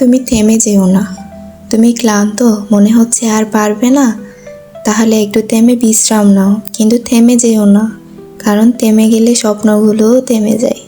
তুমি থেমে যেও না। তুমি ক্লান্ত, মনে হচ্ছে আর পারবে না। তাহলে একটু থেমে বিশ্রাম নাও, কিন্তু থেমে যেও না, কারণ থেমে গেলে স্বপ্নগুলোও থেমে যায়।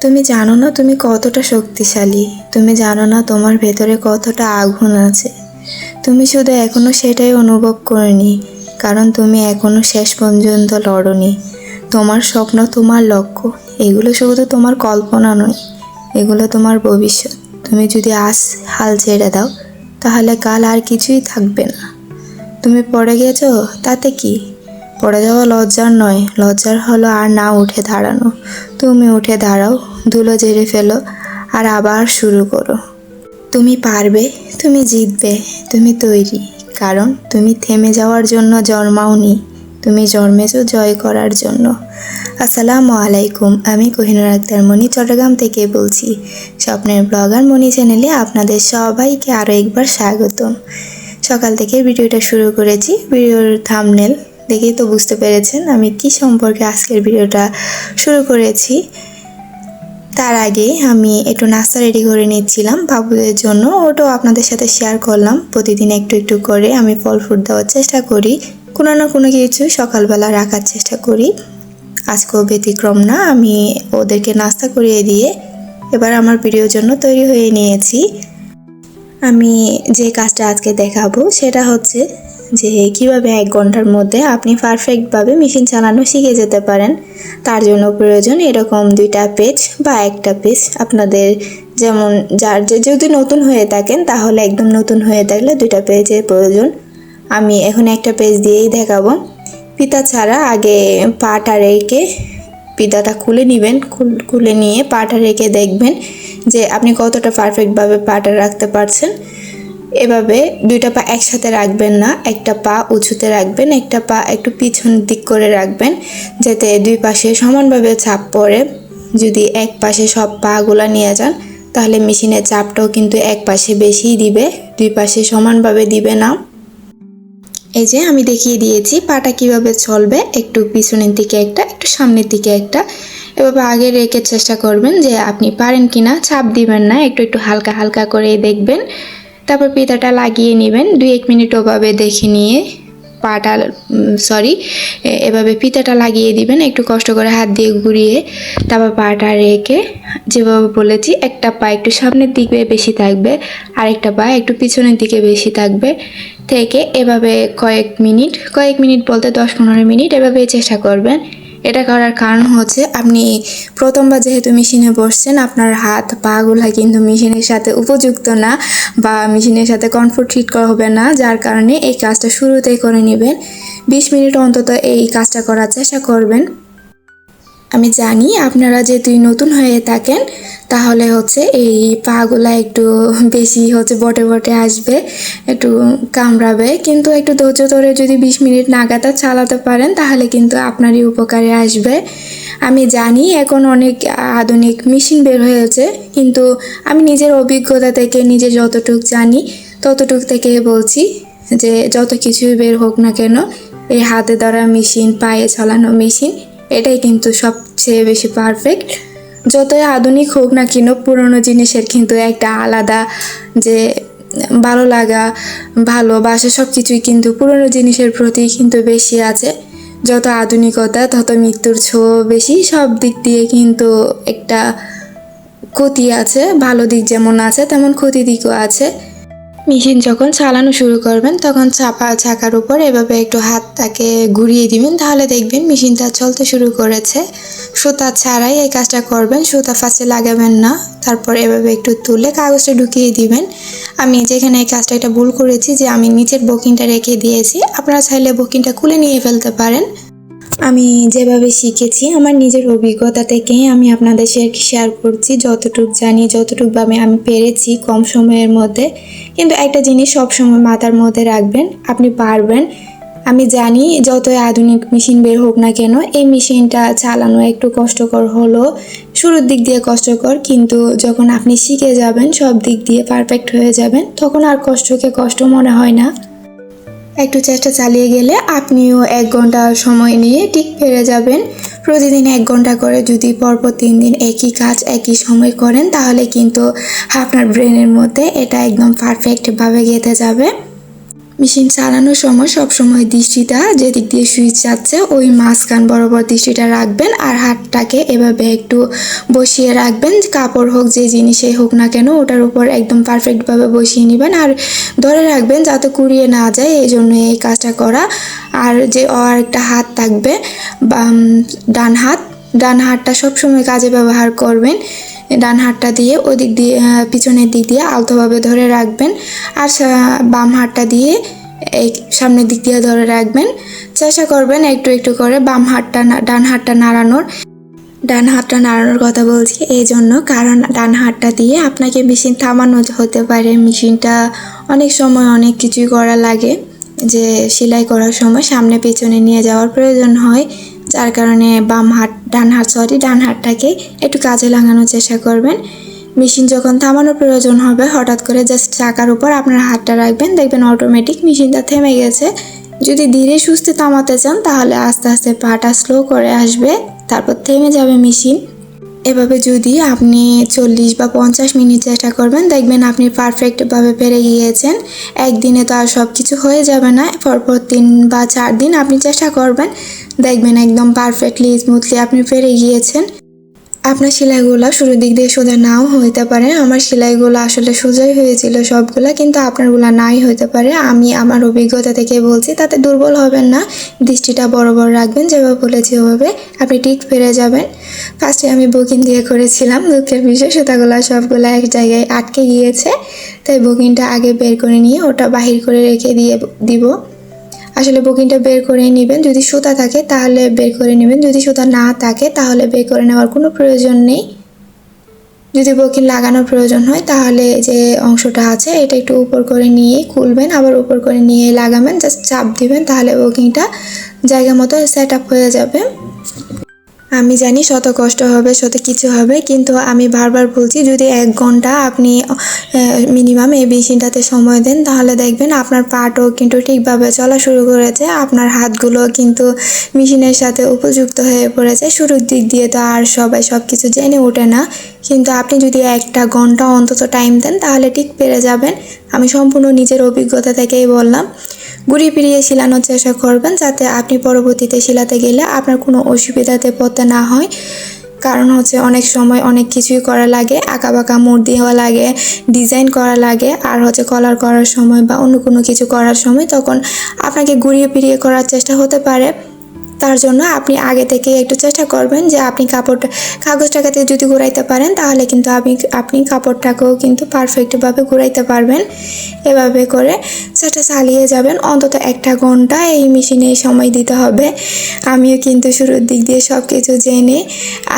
তুমি জানো না তুমি কতটা শক্তিশালী। তুমি জানো না তোমার ভেতরে কতটা আগুন আছে। তুমি শুধু এখনও সেটাই অনুভব করনি, কারণ তুমি এখনও শেষ পর্যন্ত লড়নি। তোমার স্বপ্ন তোমার লক্ষ্য, এগুলো শুধু তোমার কল্পনা নয়, এগুলো তোমার ভবিষ্যৎ। তুমি যদি আজ হাল ছেড়ে দাও, তাহলে কাল আর কিছুই থাকবে না। তুমি পড়ে গেছো, তাতে কি? পড়ে যাওয়া লজ্জার নয়, লজ্জার হলো আর না উঠে দাঁড়ানো। তুমি উঠে দাঁড়াও, ধুলো জেরে ফেলো, আর আবার শুরু করো। তুমি পারবে, তুমি জিতবে, তুমি তৈরি, কারণ তুমি থেমে যাওয়ার জন্য জন্মাওনি। তুমি জন্মেছো জয় করার জন্য। আসসালামু আলাইকুম, আমি কোহিনুর আক্তার মনি চট্টগ্রাম থেকে বলছি। স্বপ্নের ব্লগার মনি চ্যানেলে আপনাদের সবাইকে আরও একবার স্বাগতম। সকাল থেকে ভিডিওটা শুরু করেছি, ভিডিওর থামনেল দেখেই তো বুঝতে পেরেছেন আমি কি সম্পর্কে আজকের ভিডিওটা শুরু করেছি। তার আগে আমি একটু নাস্তা রেডি করে নিচ্ছিলাম, বাবুদের জন্য ওটাও আপনাদের সাথে শেয়ার করলাম। প্রতিদিন একটু একটু করে আমি ফল ফ্রুট দেওয়ার চেষ্টা করি কোনো না কোনো কিছু সকালবেলা রাখার চেষ্টা করি। আজকেও ব্যতিক্রম না, আমি ওদেরকে নাস্তা করিয়ে দিয়ে এবার আমার ভিডিওর জন্য তৈরি হয়ে নিয়েছি। আমি যে কাজটা আজকে দেখাবো সেটা হচ্ছে যে কীভাবে এক ঘণ্টার মধ্যে আপনি পারফেক্টভাবে মেশিন চালানো শিখে যেতে পারেন। তার জন্য প্রয়োজন এরকম দুইটা পেজ বা একটা পেজ আপনাদের যেমন যার যে যদি নতুন হয়ে থাকেন, তাহলে একদম নতুন হয়ে থাকলে দুইটা পেজের প্রয়োজন। আমি এখন একটা পেজ দিয়েই দেখাবো। পিতা ছাড়া আগে পাটা রেখে পিতাটা খুলে নেবেন, খুলে নিয়ে পাটা রেখে দেখবেন যে আপনি কতটা পারফেক্টভাবে পাটা রাখতে পারছেন। এভাবে দুইটা পা একসাথে রাখবেন না, একটা পা উঁচুতে রাখবেন, একটা পা একটু পিছন দিক করে রাখবেন, যাতে দুই পাশে সমানভাবে চাপ পড়ে। যদি এক পাশে সব পাগুলা নিয়ে যান, তাহলে মেশিনের চাপটাও কিন্তু এক পাশে বেশিই দিবে, দুই পাশে সমানভাবে দিবে না। এই যে আমি দেখিয়ে দিয়েছি পাটা কীভাবে চলবে, একটু পিছনের দিকে একটা, একটু সামনের দিকে একটা। এভাবে আগে রেখে চেষ্টা করবেন যে আপনি পারেন কিনা, চাপ দিবেন না, একটু একটু হালকা হালকা করে দেখবেন। তারপর পিতাটা লাগিয়ে নেবেন, দুই এক মিনিট ওভাবে দেখে নিয়ে। পাটা সরি এভাবে পিতাটা লাগিয়ে দিবেন, একটু কষ্ট করে হাত দিয়ে ঘুরিয়ে তারপর পাটা রেখে যেভাবে বলেছি, একটা পা একটু সামনের দিকে বেশি থাকবে, আরেকটা পা একটু পিছনের দিকে বেশি থাকবে, থেকে এভাবে কয়েক মিনিট কয়েক মিনিট বলতে দশ পনেরো মিনিট এভাবে চেষ্টা করবেন। এটা করার কারণ হচ্ছে আপনি প্রথমবার যেহেতু মেশিনে বসছেন, আপনার হাত পাগুলা কিন্তু মেশিনের সাথে উপযুক্ত না বা মেশিনের সাথে কমফোর্ট ফিট করা হবে না, যার কারণে এই কাজটা শুরুতেই করে নেবেন। বিশ মিনিট অন্তত এই কাজটা করার চেষ্টা করবেন। আমি জানি আপনারা যেহেতু নতুন হয়ে থাকেন, তাহলে হচ্ছে এই পাগুলা একটু বেশি হচ্ছে বটে বটে আসবে, একটু কামড়াবে। কিন্তু একটু ধৈর্য ধরে যদি বিশ মিনিট নাগাতা চালাতে পারেন, তাহলে কিন্তু আপনারই উপকারে আসবে। আমি জানি এখন অনেক আধুনিক মেশিন বের হয়েছে, কিন্তু আমি নিজের অভিজ্ঞতা থেকে নিজে যতটুক জানি, ততটুক থেকে বলছি যে যত কিছুই বের হোক না কেন, এই হাতে ধরা মেশিন, পায়ে চালানো মেশিন এটাই কিন্তু সবচেয়ে বেশি পারফেক্ট যতই আধুনিক হোক না কেন, পুরনো জিনিসের কিন্তু একটা আলাদা যে ভালো লাগা ভালোবাসা সব কিছুই কিন্তু পুরনো জিনিসের প্রতি কিন্তু বেশি আছে। যত আধুনিকতা, তত মৃত্যুর ছোঁয়া বেশি। সব দিক দিয়ে কিন্তু একটা ক্ষতি আছে, ভালো দিক যেমন আছে, তেমন ক্ষতি দিকও আছে। মেশিন যখন চালানো শুরু করবেন, তখন চাপা চাকার উপর এভাবে একটু হাতটাকে ঘুরিয়ে দিবেন, তাহলে দেখবেন মেশিনটা চলতে শুরু করেছে। সুতা ছাড়াই এই কাজটা করবেন, সুতা ফাঁসে লাগাবেন না। তারপর এভাবে একটু তুলে কাগজটা ঢুকিয়ে দিবেন। আমি যেখানে এই কাজটা একটা ভুল করেছি যে আমি নিচের বুকিংটা রেখে দিয়েছি। আপনারা চাইলে বুকিংটা খুলে নিয়ে ফেলতে পারেন। আমি যেভাবে শিখেছি, আমার নিজের অভিজ্ঞতা থেকেই আমি আপনাদের শেয়ার করছি। যতটুকু জানি যতটুকুভাবে আমি পেরেছি কম সময়ের মধ্যে। কিন্তু একটা জিনিস সবসময় মাথার মধ্যে রাখবেন, আপনি পারবেন। আমি জানি যতই আধুনিক মেশিন বের হোক না কেন, এই মেশিনটা চালানো একটু কষ্টকর হলো, শুরুর দিক দিয়ে কষ্টকর। কিন্তু যখন আপনি শিখে যাবেন, সব দিক দিয়ে পারফেক্ট হয়ে যাবেন, তখন আর কষ্টকে কষ্ট মনে হয় না। একটু চেষ্টা চালিয়ে গেলে আপনিও এক ঘণ্টা সময় নিয়ে ঠিক ফেরে যাবেন। প্রতিদিন এক ঘণ্টা করে যদি পরপর তিন দিন একই কাজ, একই সময় করেন, তাহলে কিন্তু আপনার ব্রেনের মধ্যে এটা একদম পারফেক্টভাবে গেঁথে যাবে। মেশিন চালানোর সময় সবসময় দৃষ্টিটা যেদিক দিয়ে সুইচ যাচ্ছে, ওই মাঝখান বরাবর দৃষ্টিটা রাখবেন আর হাতটাকে এভাবে একটু বসিয়ে রাখবেন। কাপড় হোক যে জিনিসে হোক না কেন, ওটার উপর একদম পারফেক্টভাবে বসিয়ে নেবেন আর ধরে রাখবেন যাতে কুড়িয়ে না যায় এই জন্য এই কাজটা করা। আর যে আর একটা হাত থাকবে ডান হাত, ডান হাতটা সবসময় কাজে ব্যবহার করবেন। ডান হাতটা দিয়ে ওদিক দিয়ে পিছনের দিক দিয়ে আলতোভাবে ধরে রাখবেন। আর বাম হাতটা দিয়ে এই সামনের দিক দিয়ে ধরে রাখবেন। চেষ্টা করবেন একটু একটু করে বাম হাতটা ডান হাতটা নাড়ানোর। ডান হাতটা নাড়ানোর কথা বলছি এই জন্য, কারণ ডান হাতটা দিয়ে আপনাকে মেশিন থামানো হতে পারে। মেশিনটা অনেক সময় অনেক কিছুই করা লাগে। যে, সেলাই করার সময় সামনে পেছনে নিয়ে যাওয়ার প্রয়োজন হয়। যার কারণে বাম হাত, ডান হাত সরি ডান হাতটাকে একটু কাজে লাগানোর চেষ্টা করবেন। মেশিন যখন থামানোর প্রয়োজন হবে, হঠাৎ করে জাস্ট চাকার উপর আপনার হাতটা রাখবেন, দেখবেন অটোমেটিক মেশিনটা থেমে গেছে। যদি ধীরে সুস্থে থামাতে চান, তাহলে আস্তে আস্তে পাটা স্লো করে আসবে, তারপর থেমে যাবে মেশিন। এভাবে যদি আপনি চল্লিশ বা পঞ্চাশ মিনিট চেষ্টা করবেন, দেখবেন আপনি পারফেক্টভাবে পেরে গিয়েছেন। একদিনে তো আর সব কিছু হয়ে যাবে না। পরপর তিন বা চার দিন আপনি চেষ্টা করবেন, দেখবেন একদম পারফেক্টলি স্মুথলি আপনি পেরে গিয়েছেন। আপনার সেলাইগুলো শুরুর দিক দিয়ে সোজা নাও হইতে পারে। আমার সেলাইগুলো আসলে সোজাই হয়েছিল সবগুলা, কিন্তু আপনারগুলো নাই হইতে পারে। আমি আমার অভিজ্ঞতা থেকে বলছি, তাতে দুর্বল হবেন না। দৃষ্টিটা বড় বড় রাখবেন, যেভাবে বলেছি ওভাবে আপনি ঠিক ফিরে যাবেন। ফার্স্টে আমি বুকিং দিয়ে করেছিলাম, দুঃখের বিষয়, সুতাগুলো সবগুলো এক জায়গায় আটকে গিয়েছে। তাই বুকিংটা আগে বের করে নিয়ে ওটা বাহির করে রেখে দিয়ে দিব। আসলে বুকিংটা বের করে নেবেন। যদি সুতা থাকে, তাহলে বের করে নেবেন। যদি সুতা না থাকে, তাহলে বের করে নেওয়ার কোনো প্রয়োজন নেই। যদি বুকিং লাগানোর প্রয়োজন হয়, তাহলে যে অংশটা আছে, এটা একটু উপর করে নিয়ে খুলবেন, আবার উপর করে নিয়ে লাগাবেন। জাস্ট চাপ দিবেন, তাহলে বুকিংটা জায়গা মতো সেট আপ হয়ে যাবে। আমি জানি শত কষ্ট হবে, শত কিছু হবে, কিন্তু আমি বারবার বলছি, যদি এক ঘণ্টা আপনি মিনিমাম এই মেশিনটাতে সময় দেন, তাহলে দেখবেন আপনার পাটও কিন্তু ঠিকভাবে চলা শুরু করেছে, আপনার হাতগুলো কিন্তু মেশিনের সাথে উপযুক্ত হয়ে পড়েছে, শুরুর দিক দিয়ে তো আর সবাই সব কিছু জেনে ওঠে না, কিন্তু আপনি যদি একটা ঘণ্টা অন্তত টাইম দেন, তাহলে ঠিক পেরে যাবেন। আমি সম্পূর্ণ নিজের অভিজ্ঞতা থেকেই বললাম। ঘুরি ফিরিয়ে শিলানোর চেষ্টা করবেন যাতে আপনি পরবর্তীতে শিলাতে গেলে আপনার কোনো অসুবিধাতে পড়তে না হয়। কারণ হচ্ছে অনেক সময় অনেক কিছুই করা লাগে বাঁকা মোড় দেওয়া লাগে, ডিজাইন করা লাগে, আর হচ্ছে কলার করার সময় বা অন্য কোনো কিছু করার সময় তখন আপনাকে ঘুরিয়ে ফিরিয়ে করার চেষ্টা হতে পারে। তার জন্য আপনি আগে থেকে একটু চেষ্টা করবেন যে আপনি কাপড়টা, কাগজটাকে যদি ঘুরাইতে পারেন, তাহলে কিন্তু আপনি আপনি কাপড়টাকেও কিন্তু পারফেক্টভাবে ঘুরাইতে পারবেন। এভাবে করে সেটা চালিয়ে যাবেন। অন্তত একটা ঘণ্টা এই মেশিনে সময় দিতে হবে। আমিও কিন্তু শুরুর দিক দিয়ে সব কিছু জেনে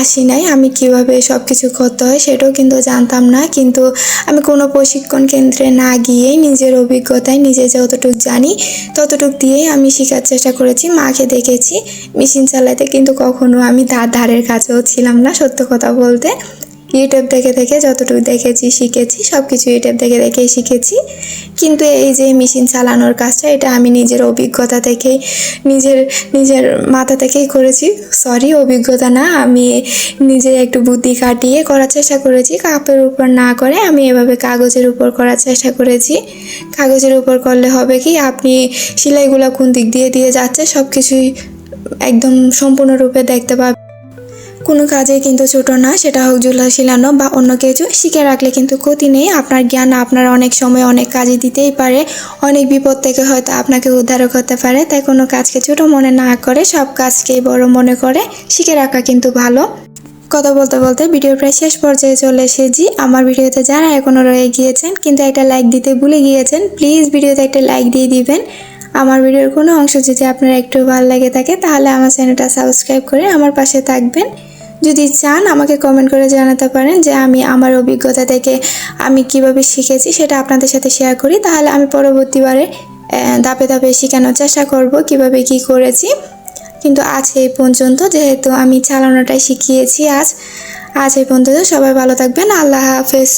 আসি নাই, আমি কীভাবে সব কিছু করতে হয় সেটাও কিন্তু জানতাম না। কিন্তু আমি কোনো প্রশিক্ষণ কেন্দ্রে না গিয়েই নিজের অভিজ্ঞতায় নিজে যতটুকু জানি, ততটুক দিয়েই আমি শেখার চেষ্টা করেছি, মাকে দেখেছি। মেশিন চালাতে কিন্তু কখনো আমি তার ধারের কাছেও ছিলাম না, সত্য কথা বলতে। ইউটিউব দেখে দেখে যতটুকু দেখেছি, শিখেছি সব কিছু ইউটিউব দেখে দেখেই শিখেছি। কিন্তু এই যে মেশিন চালানোর কাজটা, এটা আমি নিজের অভিজ্ঞতা থেকেই, নিজের নিজের মাথা থেকেই করেছি। সরি অভিজ্ঞতা না, আমি নিজে একটু বুদ্ধি কাটিয়ে করার চেষ্টা করেছি। কাপের উপর না করে আমি এভাবে কাগজের উপর করার চেষ্টা করেছি। কাগজের উপর করলে হবে কি, আপনি সেলাইগুলো কোন দিক দিয়ে দিয়ে যাচ্ছে সব কিছুই একদম সম্পূর্ণরূপে দেখতে পাবেন কোনো কাজে কিন্তু ছোট না, সেটা হোক জুলা শিলানো বা অন্য কিছু। শিখে রাখলে কিন্তু ক্ষতি নেই। আপনার জ্ঞান আপনার অনেক সময় অনেক কাজে দিতেই পারে। অনেক বিপদ থেকে হয়তো আপনাকে উদ্ধারও করতে পারে। তাই কোনো কাজকে ছোট মনে না করে, সব কাজকেই বড় মনে করে। শিখে রাখা কিন্তু ভালো। কথা বলতে বলতে ভিডিও প্রায় শেষ পর্যায়ে চলে এসেছি। আমার ভিডিওতে যারা এখনও রয়ে গিয়েছেন, কিন্তু একটা লাইক দিতে ভুলে গিয়েছেন প্লিজ ভিডিওতে একটা লাইক দিয়ে দিবেন। আমার ভিডিওর কোনো অংশ যদি আপনার একটু ভালো লেগে থাকে, তাহলে আমার চ্যানেলটা সাবস্ক্রাইব করে আমার পাশে থাকবেন। যদি চান, আমাকে কমেন্ট করে জানাতে পারেন যে আমি আমার অভিজ্ঞতা থেকে আমি কীভাবে শিখেছি সেটা আপনাদের সাথে শেয়ার করি। তাহলে আমি পরবর্তীবারে ধাপে ধাপে শেখানোর চেষ্টা করব কীভাবে কি করেছি। কিন্তু আজ এই পর্যন্ত, যেহেতু আমি চালানোটাই শিখিয়েছি আজ আজ এই পর্যন্ত সবাই ভালো থাকবেন। আল্লাহ হাফেজ।